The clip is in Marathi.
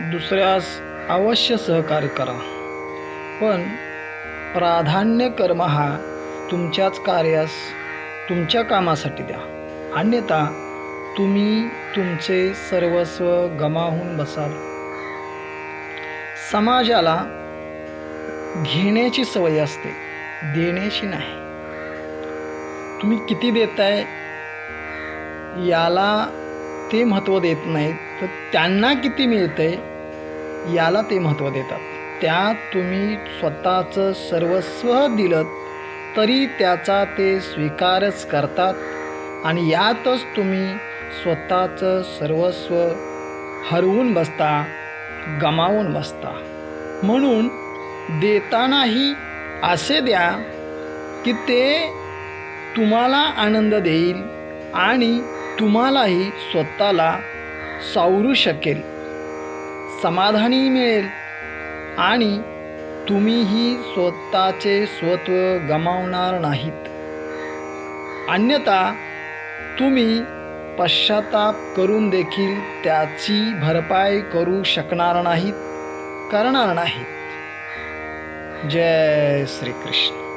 दुसऱ्यास अवश्य सहकार्य करा. पण प्राधान्य कर्म हा तुमच्याच कार्यास तुमच्या कामासाठी द्या. अन्यथा तुम्ही तुमचे सर्वस्व गमावून बसाल. समाजाला घेण्याची सवय असते देण्याची नाही. तुम्ही किती देताय याला ते महत्त्व देत नाहीत तर त्यांना किती मिळतंय याला ते महत्त्व देतात. त्यात तुम्ही स्वतःचं सर्वस्व दिलं तरी त्याचा ते स्वीकारच करतात. आणि यातच तुम्ही स्वतःचं सर्वस्व हरवून बसता गमावून बसता. म्हणून देतानाही असे द्या की ते तुम्हाला आनंद देईल आणि तुम्हालाही स्वतःला सावरू शकेल. समाधानी मिळेल. आणि तुम्हीही स्वतःचे स्वत्व गमावणार नाहीत. अन्यथा तुम्ही पश्चाताप करून देखील त्याची भरपाई करू शकणार नाहीत करणार नाहीत. जय श्रीकृष्ण.